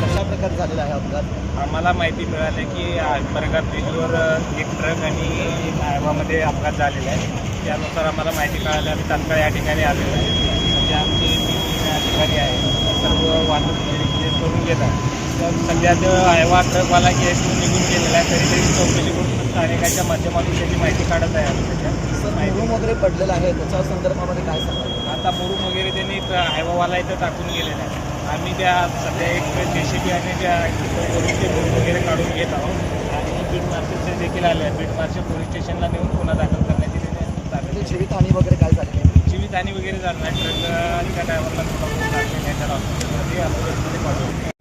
कशा प्रकारे झालेला आहे अपघात? आम्हाला माहिती मिळाली की परगा ब्रिजवर एक ट्रक आणि हायवामध्ये अपघात झालेला आहे. त्यानुसार आम्हाला माहिती कळाली आम्ही तात्काळ या ठिकाणी आलेलो आहे. म्हणजे आमचे जे अधिकारी आहे. सर्व वाहतूक निरीक्षण करून घेतात. तर सध्या तो हायवा ट्रकवाला की इथून निघून गेलेला आहे. तरी तरी चौकशी करून स्थानिकाच्या माध्यमातून त्याची माहिती काढत आहे आम्ही त्याच्या सर माहिती मुरुम वगैरे पडलेला आहे. त्याच्या संदर्भामध्ये काय सांगाल? आता मुरुम वगैरे त्यांनी एक हायवावाला इथं टाकून गेलेला आहे. आम्ही त्या सध्या एक वरून ते मुरुम वगैरे काढून घेत आहोत. आणि बीड मार्शलचे देखील आले आहे बीड मार्शल पोलीस स्टेशनला नेऊन गुन्हा दाखल करण्यात ताब्यात जीवितहानी वगैरे काय झाली आहे जीवितहानी वगैरे झालं नाही. ट्रक आणि त्या ड्रायव्हरला थोडा लागलेला आहे त्याला हॉस्पिटलमध्ये हॉस्पिटलमध्ये पाठवून